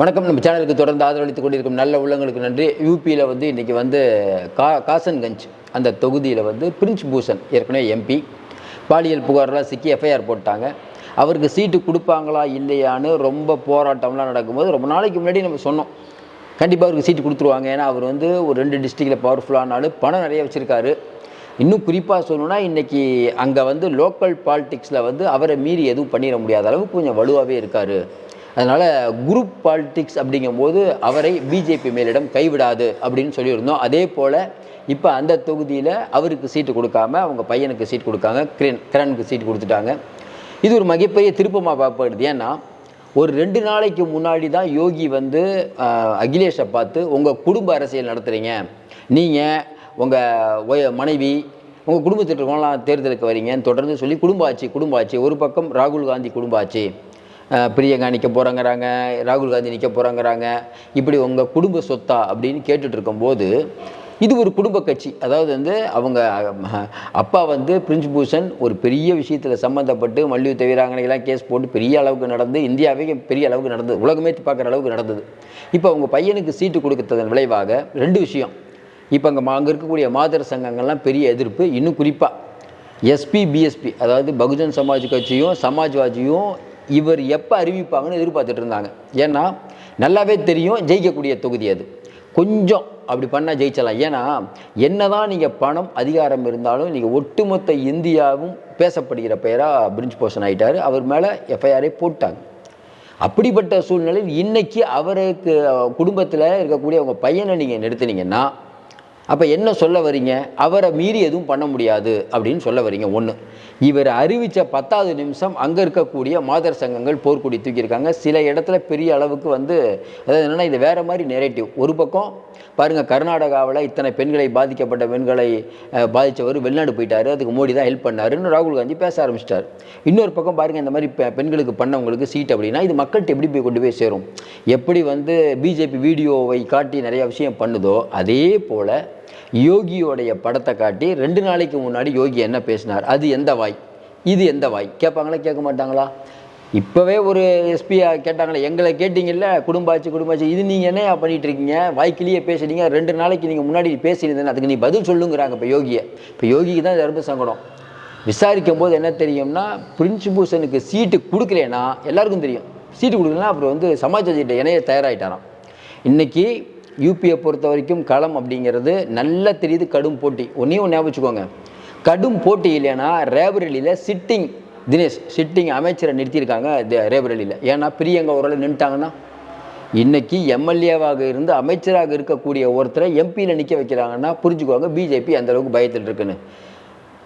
வணக்கம். நம்ம சேனலுக்கு தொடர்ந்து ஆதரவளித்துக் கொண்டிருக்கும் நல்ல உள்ளங்களுக்கு நன்றி. யூபியில் வந்து இன்றைக்கி வந்து கா காசன்கஞ்ச் அந்த தொகுதியில் வந்து பிரின்ஸ் பூஷன் ஏற்கனவே எம்பி பாலியல் புகாரெலாம் சிக்கி எஃப்ஐஆர் போட்டாங்க. அவருக்கு சீட்டு கொடுப்பாங்களா இல்லையான்னு ரொம்ப போராட்டம்லாம் நடக்கும்போது ரொம்ப நாளைக்கு முன்னாடி நம்ம சொன்னோம். கண்டிப்பாக அவருக்கு சீட்டு கொடுத்துருவாங்க. ஏன்னா அவர் வந்து ஒரு ரெண்டு டிஸ்ட்ரிக்டில் பவர்ஃபுல்லானாலும் பணம் நிறைய வச்சுருக்காரு. இன்னும் குறிப்பாக சொல்லணும்னா இன்றைக்கி அங்கே வந்து லோக்கல் பாலிட்டிக்ஸில் வந்து அவரை மீறி எதுவும் பண்ணிட முடியாத அளவுக்கு கொஞ்சம் வலுவாகவே இருக்கார். அதனால் குரூப் பாலிடிக்ஸ் அப்படிங்கும்போது அவரை பிஜேபி மேலிடம் கைவிடாது அப்படின்னு சொல்லியிருந்தோம். அதே போல் இப்போ அந்த தொகுதியில் அவருக்கு சீட்டு கொடுக்காம அவங்க பையனுக்கு சீட் கொடுக்காங்க கிரண் கிரணுக்கு சீட் கொடுத்துட்டாங்க. இது ஒரு மிகப்பெரிய திருப்பமாக பார்க்கப்படுது. ஏன்னா ஒரு ரெண்டு நாளைக்கு முன்னாடி தான் யோகி வந்து அகிலேஷை பார்த்து உங்கள் குடும்ப அரசியல் நடத்துகிறீங்க நீங்கள் உங்கள் மனைவி உங்கள் குடும்பத்தில் தேர்தலுக்கு வரீங்கன்னு தொடர்ந்து சொல்லி குடும்ப ஆட்சி குடும்ப ஆட்சி. ஒரு பக்கம் ராகுல் காந்தி குடும்ப ஆட்சி. பிரியங்கா நிற்க போகிறாங்கிறாங்க ராகுல் காந்தி நிற்க போகிறாங்கிறாங்க இப்படி உங்கள் குடும்ப சொத்தா அப்படின்னு கேட்டுட்டு இருக்கும்போது இது ஒரு குடும்ப கட்சி. அதாவது வந்து அவங்க அப்பா வந்து பிரின்ஸ் பூஷன் ஒரு பெரிய விஷயத்தில் சம்மந்தப்பட்டு மல்யுத்த வீராங்கனைகள்லாம் கேஸ் போட்டு பெரிய அளவுக்கு நடந்து இந்தியாவே பெரிய அளவுக்கு நடந்தது. உலகமே பார்க்குற அளவுக்கு நடந்தது. இப்போ அவங்க பையனுக்கு சீட்டு கொடுக்கறதன் விளைவாக ரெண்டு விஷயம். இப்போ அங்கே அங்கே இருக்கக்கூடிய மாதர் சங்கங்கள்லாம் பெரிய எதிர்ப்பு. இன்னும் குறிப்பாக எஸ்பி பிஎஸ்பி அதாவது பகுஜன் சமாஜ் கட்சியும் சமாஜ்வாதியும் இவர் எப்போ அறிவிப்பாங்கன்னு எதிர்பார்த்துட்டு இருந்தாங்க ஏன்னா நல்லாவே தெரியும் ஜெயிக்கக்கூடிய தொகுதி அது. கொஞ்சம் அப்படி பண்ணால் ஜெயிச்சலாம் ஏன்னா என்னதான் நீங்கள் பணம் அதிகாரம் இருந்தாலும் நீங்கள் ஒட்டுமொத்த இந்தியாவும் பேசப்படுகிற பெயராக பிரிஞ்ச் போஷன் ஆகிட்டார் அவர் மேலே எஃப்ஐஆரே போட்டாங்க. அப்படிப்பட்ட சூழ்நிலையில் இன்றைக்கி அவருக்கு குடும்பத்தில் இருக்கக்கூடிய உங்கள் பையனை நீங்கள் நிறுத்தினீங்கன்னா அப்போ என்ன சொல்ல வரீங்க? அவரை மீறி எதுவும் பண்ண முடியாது அப்படின்னு சொல்ல வரீங்க. ஒன்று இவர் அறிவித்த பத்தாவது நிமிஷம் அங்கே இருக்கக்கூடிய மாதர் சங்கங்கள் போர்க்கொடி தூக்கியிருக்காங்க. சில இடத்துல பெரிய அளவுக்கு வந்து அதாவது என்னென்னா இது வேறு மாதிரி நெரேட்டிவ் ஒரு பக்கம் பாருங்கள் கர்நாடகாவில் இத்தனை பெண்களை பாதிக்கப்பட்ட பெண்களை பாதித்தவர் வெளிநாடு போயிட்டாரு அதுக்கு மோடி தான் ஹெல்ப் பண்ணாருன்னு ராகுல் காந்தி பேச ஆரம்பிச்சிட்டார். இன்னொரு பக்கம் பாருங்கள் இந்த மாதிரி பெ- பெண்களுக்கு பண்ணவங்களுக்கு சீட் அப்படின்னா இது மக்கள்கிட்ட எப்படி போய் கொண்டு போய் சேரும்? எப்படி வந்து பிஜேபி வீடியோவை காட்டி நிறையா விஷயம் பண்ணுதோ அதே போல் யோகியோடைய படத்தை காட்டி ரெண்டு நாளைக்கு முன்னாடி யோகி என்ன பேசினார்? அது எந்த வாய்? இது எந்த வாய்? கேட்பாங்களா கேட்க மாட்டாங்களா? இப்போவே ஒரு எஸ்பியாக கேட்டாங்களே எங்களை கேட்டிங்கல்ல குடும்பாச்சு குடும்பாச்சு இது நீங்கள் என்ன பண்ணிகிட்டு இருக்கீங்க வாய்க்கிலேயே பேசுனீங்க ரெண்டு நாளைக்கு நீங்கள் முன்னாடி பேசியிருந்தேன் அதுக்கு நீ பதில் சொல்லுங்கிறாங்க இப்போ யோகியை. இப்போ யோகிக்கு தான் தர்ம சங்கடம். விசாரிக்கும் போது என்ன தெரியும்னா பிரின்ஸ் பூஷனுக்கு சீட்டு கொடுக்கலனா எல்லாருக்கும் தெரியும். சீட்டு கொடுக்கலனா அப்புறம் வந்து சமாஜ்வாதிகிட்ட இணைய தயாராகிட்டாராம் இன்றைக்கி யூபியை பொறுத்த வரைக்கும் களம் அப்படிங்கிறது நல்லா தெரியுது கடும் போட்டி. ஒன்றையும் ஞாபகம் வச்சுக்கோங்க. கடும் போட்டி இல்லைன்னா ரேபரலியில் சிட்டிங் தினேஷ் சிட்டிங் அமைச்சரை நிறுத்தியிருக்காங்க த- ஏன்னா பிரியங்கா ஓரளவு நின்றுட்டாங்கன்னா இன்றைக்கி எம்எல்ஏவாக இருந்து அமைச்சராக இருக்கக்கூடிய ஒருத்தரை எம்பியில் நிற்க வைக்கிறாங்கன்னா புரிஞ்சுக்குவாங்க பிஜேபி அந்தளவுக்கு பயத்தில் இருக்குன்னு.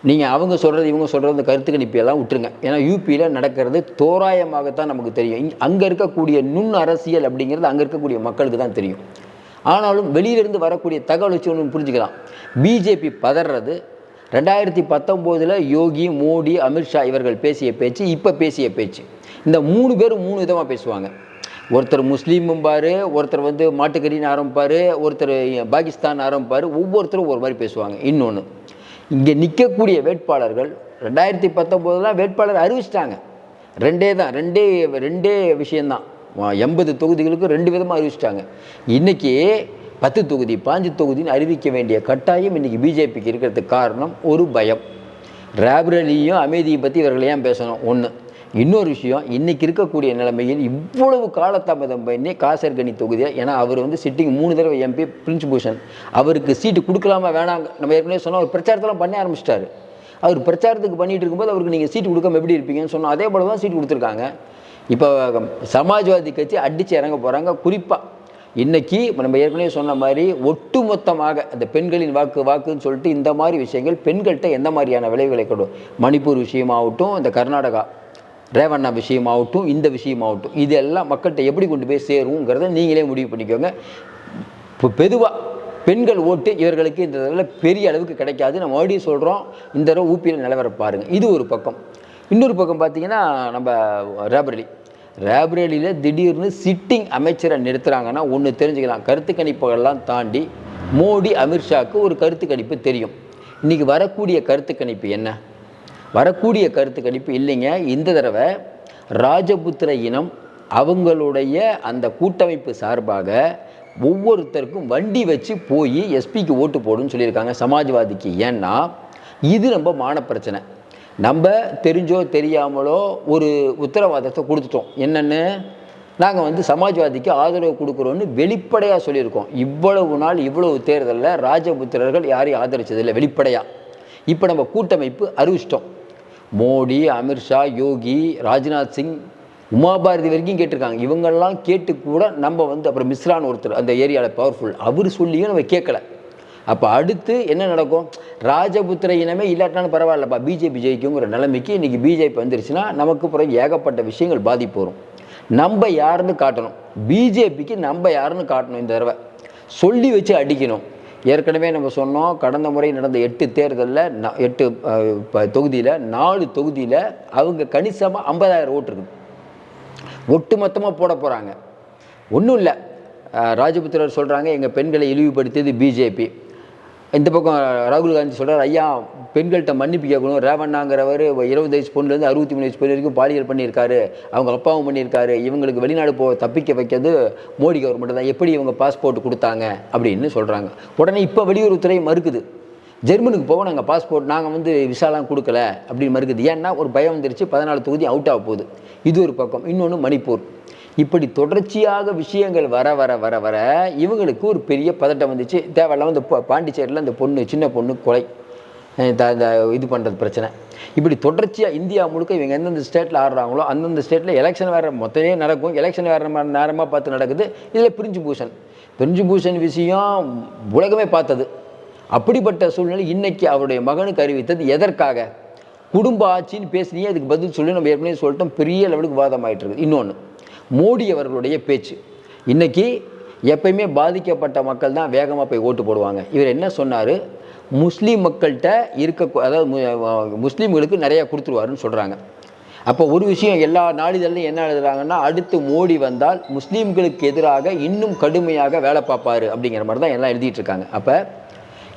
நீங்கள் அவங்க சொல்கிறது இவங்க சொல்கிறது இந்த கருத்து கணிப்பையெல்லாம் விட்டுருங்க. ஏன்னா யூபியில் நடக்கிறது தோராயமாகத்தான் நமக்கு தெரியும். அங்கே இருக்கக்கூடிய நுண் அரசியல் அப்படிங்கிறது அங்கே இருக்கக்கூடிய மக்களுக்கு தான் தெரியும். ஆனாலும் வெளியிலிருந்து வரக்கூடிய தகவல் வச்சு ஒன்று புரிஞ்சுக்கலாம். பிஜேபி பதறது ரெண்டாயிரத்தி பத்தொம்போதில் யோகி மோடி அமித்ஷா இவர்கள் பேசிய பேச்சு இப்போ பேசிய பேச்சு. இந்த மூணு பேரும் மூணு விதமாக பேசுவாங்க. ஒருத்தர் முஸ்லீமும் பாரு ஒருத்தர் வந்து மாட்டுக்கறின்னு ஆரம்பிப்பார் ஒருத்தர் பாகிஸ்தான் ஆரம்பிப்பார் ஒவ்வொருத்தரும் ஒரு மாதிரி பேசுவாங்க. இன்னொன்று இங்கே நிற்கக்கூடிய வேட்பாளர்கள் ரெண்டாயிரத்தி பத்தொம்போதெல்லாம் வேட்பாளர் அறிவிச்சிட்டாங்க. ரெண்டே தான் ரெண்டே ரெண்டே விஷயந்தான் எண்பது தொகுதிகளுக்கு ரெண்டு விதமாக அறிவிச்சிட்டாங்க. இன்றைக்கி பத்து தொகுதி பாஞ்சு தொகுதின்னு அறிவிக்க வேண்டிய கட்டாயம் இன்றைக்கி பிஜேபிக்கு இருக்கிறதுக்கு காரணம் ஒரு பயம். ரேபரலியும் அமைதியை பற்றி இவர்கள் ஏன் பேசணும்? ஒன்று இன்னொரு விஷயம் இன்றைக்கி இருக்கக்கூடிய நிலைமையில் இவ்வளவு காலதாமதம் பண்ணி காசர்கனி தொகுதியை ஏன்னா அவர் வந்து சிட்டிங் மூணு தடவை எம்பி பிரின்ஸ் பூஷன் அவருக்கு சீட்டு கொடுக்கலாமா வேணாங்க. நம்ம ஏற்கனவே சொன்னோம் அவர் பிரச்சாரத்தெல்லாம் பண்ண ஆரம்பிச்சிட்டாரு. அவர் பிரச்சாரத்துக்கு பண்ணிட்டு இருக்கும்போது அவருக்கு நீங்கள் சீட்டு கொடுக்காம எப்படி இருப்பீங்கன்னு சொன்னோம். அதே போல தான் சீட்டு கொடுத்துருக்காங்க. இப்போ சமாஜ்வாதி கட்சி அடித்து இறங்க போகிறாங்க குறிப்பாக இன்றைக்கி நம்ம ஏற்கனவே சொன்ன மாதிரி ஒட்டுமொத்தமாக அந்த பெண்களின் வாக்கு வாக்குன்னு சொல்லிட்டு இந்த மாதிரி விஷயங்கள் பெண்கள்கிட்ட எந்த மாதிரியான விளைவுகளை கொடும் மணிப்பூர் விஷயமாகட்டும் இந்த கர்நாடகா ரேவண்ணா விஷயமாகட்டும் இந்த விஷயமாகட்டும் இதெல்லாம் மக்கள்கிட்ட எப்படி கொண்டு போய் சேருங்கிறத நீங்களே முடிவு பண்ணிக்கோங்க. இப்போ பெதுவாக பெண்கள் ஓட்டு இவர்களுக்கு இந்த தடவை பெரிய அளவுக்கு கிடைக்காது நம்ம மறுபடியும் சொல்கிறோம் இந்த தடவை ஊப்பியில் நிலவரம் பாருங்கள் இது ஒரு பக்கம். இன்னொரு பக்கம் பார்த்தீங்கன்னா நம்ம ரேபரலி. ரேபரலியில் திடீர்னு சிட்டிங் அமைச்சரை நிறுத்துகிறாங்கன்னா ஒன்று தெரிஞ்சுக்கலாம். கருத்து கணிப்புகள்லாம் தாண்டி மோடி அமித்ஷாவுக்கு ஒரு கருத்து கணிப்பு தெரியும். இன்றைக்கி வரக்கூடிய கருத்து கணிப்பு என்ன? வரக்கூடிய கருத்து கணிப்பு இல்லைங்க. இந்த தடவை ராஜபுத்திர இனம் அவங்களுடைய அந்த கூட்டமைப்பு சார்பாக ஒவ்வொருத்தருக்கும் வண்டி வச்சு போய் எஸ்பிக்கு ஓட்டு போடுன்னு சொல்லியிருக்காங்க சமாஜ்வாதிக்கு. ஏன்னா இது ரொம்ப மான பிரச்சனை. நம்ம தெரிஞ்சோ தெரியாமலோ ஒரு உத்தரவாதத்தை கொடுத்துட்டோம். என்னென்னு? நாங்கள் வந்து சமாஜ்வாதிக்கு ஆதரவு கொடுக்குறோன்னு வெளிப்படையாக சொல்லியிருக்கோம். இவ்வளவு நாள் இவ்வளவு தேர்தலில் ராஜபுத்திரர்கள் யாரையும் ஆதரிச்சதில்லை வெளிப்படையாக இப்போ நம்ம கூட்டமைப்பு அறிவிச்சிட்டோம். மோடி அமித்ஷா யோகி ராஜ்நாத் சிங் உமாபாரதி வரைக்கும் கேட்டிருக்காங்க. இவங்கெல்லாம் கேட்டு கூட நம்ம வந்து அப்புறம் மிஸ்ரான்னு ஒருத்தர் அந்த ஏரியாவில் பவர்ஃபுல் அவர் சொல்லியும் நம்ம கேட்கல அப்போ அடுத்து என்ன நடக்கும்? ராஜபுத்திர இனமே இல்லாட்டினாலும் பரவாயில்லப்பா. பிஜேபி ஜெயிக்குங்கிற நிலைமைக்கு இன்றைக்கி பிஜேபி வந்துருச்சுன்னா நமக்கு பிறகு ஏகப்பட்ட விஷயங்கள் பாதிப்பு வரும். நம்ம யாருன்னு காட்டணும். பிஜேபிக்கு நம்ம யாருன்னு காட்டணும் இந்த தடவை. சொல்லி வச்சு அடிக்கணும். ஏற்கனவே நம்ம சொன்னோம் கடந்த முறை நடந்த எட்டு தேர்தலில் ந எட்டு தொகுதியில் நாலு தொகுதியில் அவங்க கணிசமாக ஐம்பதாயிரம் ஓட்டு இருக்குது. ஒட்டு மொத்தமாக போட போகிறாங்க ஒன்றும் இல்லை. ராஜபுத்திரர் சொல்கிறாங்க எங்கள் பெண்களை இழிவுபடுத்தியது பிஜேபி இந்த பக்கம் ராகுல் காந்தி சொல்கிறார் ஐயா பெண்கள்கிட்ட மன்னிப்பு கேட்கணும். ரேவண்ணாங்கிறவர் இருபது வயசு பொண்ணுலேருந்து அறுபத்தி மூணு வயசு பொண்ணு வரைக்கும் பாலியல் பண்ணியிருக்காரு. அவங்க அப்பாவும் பண்ணியிருக்காரு. இவங்களுக்கு வெளிநாடு போ தப்பிக்க வைக்கிறது மோடி கவர்மெண்ட் தான். எப்படி இவங்க பாஸ்போர்ட் கொடுத்தாங்க? அப்படின்னு சொல்கிறாங்க உடனே இப்போ வெளியுறவுத்துறை மறுக்குது. ஜெர்மனுக்கு போக நாங்கள் பாஸ்போர்ட் நாங்கள் வந்து விசாலாம் கொடுக்கல. அப்படின்னு மறுக்குது. ஏன்னா ஒரு பயம் வந்துருச்சு. பதினாலு தொகுதி அவுட் ஆக போகுது. இது ஒரு பக்கம். இன்னொன்று மணிப்பூர். இப்படி தொடர்ச்சியாக விஷயங்கள் வர வர வர வர இவங்களுக்கு ஒரு பெரிய பதட்டம் வந்துச்சு. தேவையில்லாமல் இந்த பாண்டிச்சேரியில் அந்த பொண்ணு சின்ன பொண்ணு கொலை. இந்த இது பண்ணுறது பிரச்சனை. இப்படி தொடர்ச்சியாக இந்தியா முழுக்க இவங்க எந்தெந்த ஸ்டேட்டில் ஆடுறாங்களோ அந்தந்த ஸ்டேட்டில் எலெக்ஷன் வேறு மொத்தமே நடக்கும். எலெக்ஷன் வேறு நேரமாக பார்த்து நடக்குது. இதில் பிரிஞ்சு பூஷன் பிரிஞ்சு பூஷன் விஷயம் உலகமே பார்த்தது. அப்படிப்பட்ட சூழ்நிலை இன்றைக்கி அவருடைய மகனுக்கு அறிவித்தது எதற்காக? குடும்ப ஆட்சின்னு பேசினியே அதுக்கு பதில் சொல்லி நம்ம ஏற்கனவே சொல்லிட்டோம். பெரிய லெவலுக்கு வாதம் ஆகிட்டு இருக்குது. இன்னொன்று மோடி அவர்களுடைய பேச்சு. இன்றைக்கி எப்பயுமே பாதிக்கப்பட்ட மக்கள் தான் வேகமாக போய் ஓட்டு போடுவாங்க. இவர் என்ன சொன்னார்? முஸ்லீம் மக்கள்கிட்ட இருக்க அதாவது முஸ்லீம்களுக்கு நிறையா கொடுத்துருவாருன்னு சொல்கிறாங்க அப்போ ஒரு விஷயம் எல்லா நாளிதழ்லையும் என்ன எழுதுறாங்கன்னா அடுத்து மோடி வந்தால் முஸ்லீம்களுக்கு எதிராக இன்னும் கடுமையாக வேலை பார்ப்பாரு அப்படிங்கிற மாதிரி தான் எல்லாம் எழுதிட்டு இருக்காங்க. அப்போ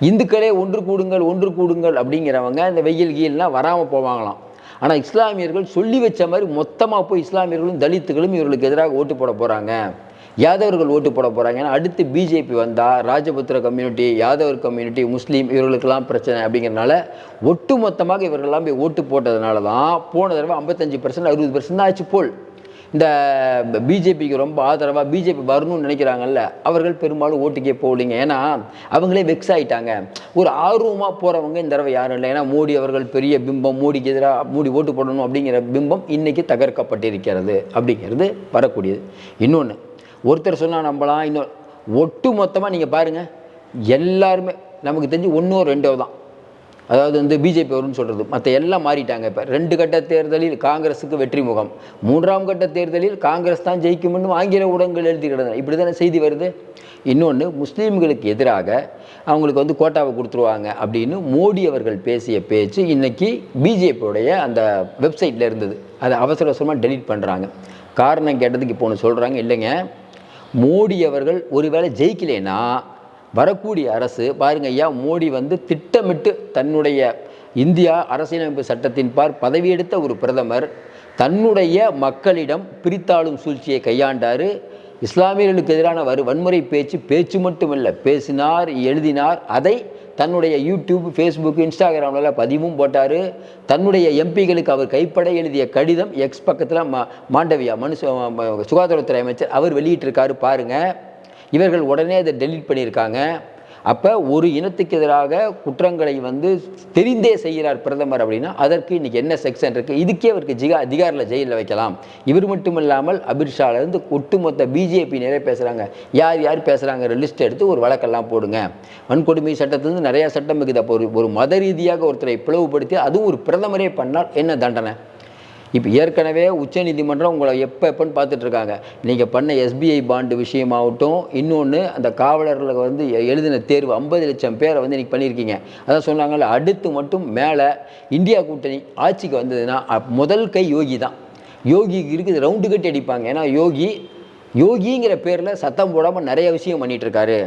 இந்துக்களே ஒன்று கூடுங்கள் ஒன்று கூடுங்கள் அப்படிங்கிறவங்க இந்த வெயில் கீழ்லாம் வராமல் போவாங்களாம். ஆனால் இஸ்லாமியர்கள் சொல்லி வச்ச மாதிரி மொத்தமாக போய் இஸ்லாமியர்களும் தலித்துகளும் இவர்களுக்கு எதிராக ஓட்டு போட போகிறாங்க யாதவர்கள் ஓட்டு போட போகிறாங்க ஏன்னா அடுத்து பிஜேபி வந்தால் ராஜபுத்திர கம்யூனிட்டி யாதவர் கம்யூனிட்டி முஸ்லீம் இவர்களுக்கெல்லாம் பிரச்சனை அப்படிங்கிறனால ஒட்டு மொத்தமாக இவர்கள்லாம் போய் ஓட்டு போட்டதுனால தான் போன தடவை ஐம்பத்தஞ்சு பர்சன்ட் அறுபது பர்சன்ட் ஆச்சு போல். இந்த பிஜேபிக்கு ரொம்ப ஆதரவாக பிஜேபி வரணும்னு நினைக்கிறாங்கல்ல அவர்கள் பெரும்பாலும் ஓட்டுக்கே போகலிங்க. ஏன்னா அவங்களே வெக்ஸ் ஆகிட்டாங்க ஒரு ஆர்வமாக போகிறவங்க இந்த தடவை யாரும் இல்லை. ஏன்னா மோடி அவர்கள் பெரிய பிம்பம் மோடிக்கு எதிராக மோடி ஓட்டு போடணும் அப்படிங்கிற பிம்பம் இன்றைக்கி தகர்க்கப்பட்டிருக்கிறது அப்படிங்கிறது வரக்கூடியது. இன்னொன்று ஒருத்தர் சொன்னால் நம்பலாம் இன்னொரு ஒட்டு மொத்தமாக நீங்கள் பாருங்கள் எல்லாருமே நமக்கு தெரிஞ்சு ஒன்றோ ரெண்டோ தான். அதாவது வந்து பிஜேபி வரும்னு சொல்கிறது மற்ற எல்லாம் மாறிட்டாங்க இப்போ. ரெண்டு கட்ட தேர்தலில் காங்கிரஸுக்கு வெற்றி முகம். மூன்றாம் கட்ட தேர்தலில் காங்கிரஸ் தான் ஜெயிக்கும்னு ஆங்கில ஊடகங்கள் எழுதி இப்படி தானே செய்தி வருது? இன்னொன்று முஸ்லீம்களுக்கு எதிராக அவங்களுக்கு வந்து கோட்டாவை கொடுத்துருவாங்க அப்படின்னு மோடி அவர்கள் பேசிய பேச்சு இன்றைக்கி பிஜேபியுடைய அந்த வெப்சைட்டில் இருந்தது. அதை அவசர அவசரமாக டெலீட் பண்ணுறாங்க காரணம் கேட்டதுக்கு இப்போ ஒன்று சொல்கிறாங்க இல்லைங்க. மோடி அவர்கள் ஒருவேளை ஜெயிக்கலைன்னா வரக்கூடிய அரசு பாருங்க ஐயா மோடி வந்து திட்டமிட்டு தன்னுடைய இந்தியா அரசியலமைப்பு சட்டத்தின் பார் பதவியெடுத்த ஒரு பிரதமர். தன்னுடைய மக்களிடம் பிரித்தாளும் சூழ்ச்சியை கையாண்டார். இஸ்லாமியர்களுக்கு எதிரான வரு வன்முறை பேச்சு பேச்சு மட்டுமில்லை பேசினார் எழுதினார். அதை தன்னுடைய யூடியூப் ஃபேஸ்புக் இன்ஸ்டாகிராமில் பதிவும் போட்டார். தன்னுடைய எம்பிகளுக்கு அவர் கைப்பட எழுதிய கடிதம் எக்ஸ் பக்கத்தில் மா மாண்டவியா மனுஷ சுகாதாரத்துறை அமைச்சர் அவர் வெளியிட்டிருக்காரு பாருங்கள் இவர்கள் உடனே அதை டெலீட் பண்ணியிருக்காங்க. அப்போ ஒரு இனத்துக்கு எதிராக குற்றங்களை வந்து தெரிந்தே செய்கிறார் பிரதமர் அப்படின்னா அதற்கு இன்றைக்கி என்ன செக்ஷன் இருக்குது இதுக்கே அவருக்கு ஜிகா அதிகாரில் ஜெயிலில் வைக்கலாம். இவர் மட்டும் இல்லாமல் அமித்ஷாலேருந்து ஒட்டுமொத்த பிஜேபி நிறைய பேசுகிறாங்க யார் யார் பேசுகிறாங்கிற லிஸ்ட் எடுத்து ஒரு வழக்கெல்லாம் போடுங்க. வன்கொடுமை சட்டத்திலிருந்து நிறையா சட்டம் இருக்குது. அப்போ ஒரு ஒரு மத ரீதியாக ஒருத்தரை பிளவுபடுத்தி அதுவும் ஒரு பிரதமரே பண்ணால் என்ன தண்டனை? இப்போ ஏற்கனவே உச்சநீதிமன்றம் உங்களை எப்போ எப்போன்னு பார்த்துட்ருக்காங்க. நீங்கள் பண்ண எஸ்பிஐ பாண்டு விஷயமாகட்டும் இன்னொன்று அந்த காவலர்களுக்கு வந்து எழுதின தேர்வு ஐம்பது லட்சம் பேரை வந்து இன்றைக்கி பண்ணியிருக்கீங்க. அதான் சொன்னாங்கல்ல அடுத்து மட்டும் மேலே இந்தியா கூட்டணி ஆட்சிக்கு வந்ததுன்னா முதல் கை யோகி தான். யோகிக்கு இருக்குது ரவுண்டு கட்டி அடிப்பாங்க. ஏன்னா யோகி யோகிங்கிற பேரில் சத்தம் போடாமல் நிறைய விஷயம் பண்ணிகிட்ருக்காரு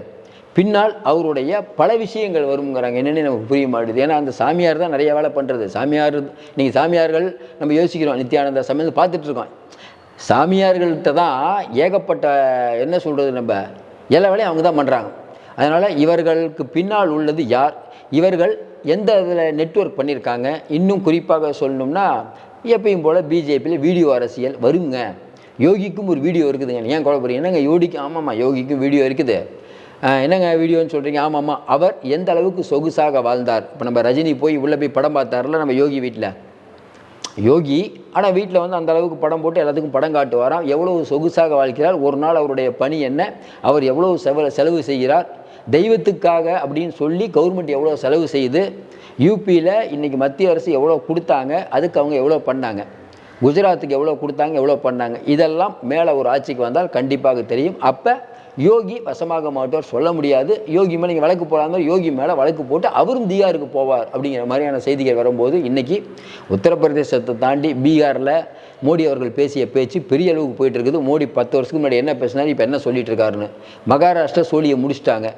பின்னால் அவருடைய பல விஷயங்கள் வருங்கிறாங்க என்னென்னு நமக்கு புரிய மாட்டுது. ஏன்னா அந்த சாமியார் தான் நிறைய வேலை பண்ணுறது சாமியார் நீங்கள் சாமியார்கள் நம்ம யோசிக்கிறோம். நித்யானந்த சமையல் பார்த்துட்ருக்கோம் சாமியார்கள்ட்ட தான் ஏகப்பட்ட என்ன சொல்கிறது நம்ம எல்லா வேலையும் அவங்க தான் பண்ணுறாங்க அதனால் இவர்களுக்கு பின்னால் உள்ளது யார்? இவர்கள் எந்த இதில் நெட்ஒர்க் பண்ணியிருக்காங்க இன்னும் குறிப்பாக சொல்லணும்னா எப்பயும் போல் பிஜேபியில் வீடியோ அரசியல் வருங்க. யோகிக்கும் ஒரு வீடியோ இருக்குதுங்க. ஏன் குழப்பறீங்க? என்னங்க யோகிக்கு ஆமாம்மா யோகிக்கும் வீடியோ இருக்குது. என்னங்க வீடியோன்னு சொல்கிறீங்க ஆமாம்மா. அவர் எந்த அளவுக்கு சொகுசாக வாழ்ந்தார்? இப்போ நம்ம ரஜினி போய் உள்ளே போய் படம் பார்த்தார்ல நம்ம யோகி வீட்டில் யோகி ஆனால் வீட்டில் வந்து அந்த அளவுக்கு படம் போட்டு எல்லாத்துக்கும் படம் காட்டுவாராம். எவ்வளவு சொகுசாக வாழ்க்கிறார் ஒரு நாள் அவருடைய பணி என்ன? அவர் எவ்வளவு செவ செலவு செய்கிறார்? தெய்வத்துக்காக அப்படின்னு சொல்லி கவர்மெண்ட் எவ்வளோ செலவு செய்யுது யூபியில் இன்றைக்கி மத்திய அரசு எவ்வளோ கொடுத்தாங்க? அதுக்கு அவங்க எவ்வளோ பண்ணாங்க? குஜராத்துக்கு எவ்வளோ கொடுத்தாங்க? எவ்வளோ பண்ணாங்க? இதெல்லாம் மேலே ஒரு ஆட்சிக்கு வந்தால் கண்டிப்பாக தெரியும். அப்போ யோகி வசமாக மாட்டோர் சொல்ல முடியாது. யோகி மேலே நீங்கள் வழக்கு போடாம யோகி மேலே வழக்கு போட்டு அவரும் தீகாருக்கு போவார் அப்படிங்கிற மாதிரியான செய்திகள் வரும்போது இன்றைக்கி உத்தரப்பிரதேசத்தை தாண்டி பீகாரில் மோடி அவர்கள் பேசிய பேச்சு பெரிய அளவுக்கு போயிட்டு இருக்குது. மோடி பத்து வருஷத்துக்கு முன்னாடி என்ன பேசினார் இப்போ என்ன சொல்லிட்டு இருக்காருன்னு. மகாராஷ்டிரா சோழியை முடிச்சிட்டாங்க.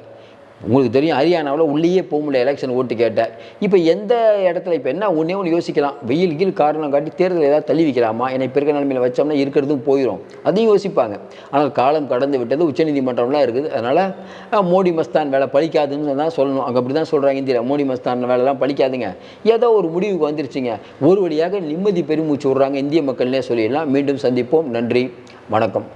உங்களுக்கு தெரியும் ஹரியானாவில் உள்ளேயே போக முடியல எலெக்ஷன் ஓட்டு கேட்டேன் இப்போ எந்த இடத்துல இப்போ என்ன ஒன்றே ஒன்று யோசிக்கலாம். வெயில் கீழ் காரணம் காட்டி தேர்தல் ஏதாவது தள்ளி வைக்கலாமா? என்னை இப்போ இருக்கிற நிலைமையில் வச்சோம்னா இருக்கிறதும் போயிடும் அதையும் யோசிப்பாங்க. ஆனால் காலம் கடந்து விட்டது உச்சநீதிமன்றம்லாம் இருக்குது. அதனால் மோடி மஸ்தான் வேலை பழிக்காதுன்னு தான் சொல்லணும். அங்கே அப்படி தான் சொல்கிறாங்க இந்தியாவில் மோடி மஸ்தான் வேலைலாம் பழிக்காதுங்க. ஏதோ ஒரு முடிவுக்கு வந்துருச்சுங்க. ஒரு வழியாக நிம்மதி பெருமூச்சு விடுறாங்க இந்திய மக்கள்னே சொல்லிடலாம். மீண்டும் சந்திப்போம். நன்றி. வணக்கம்.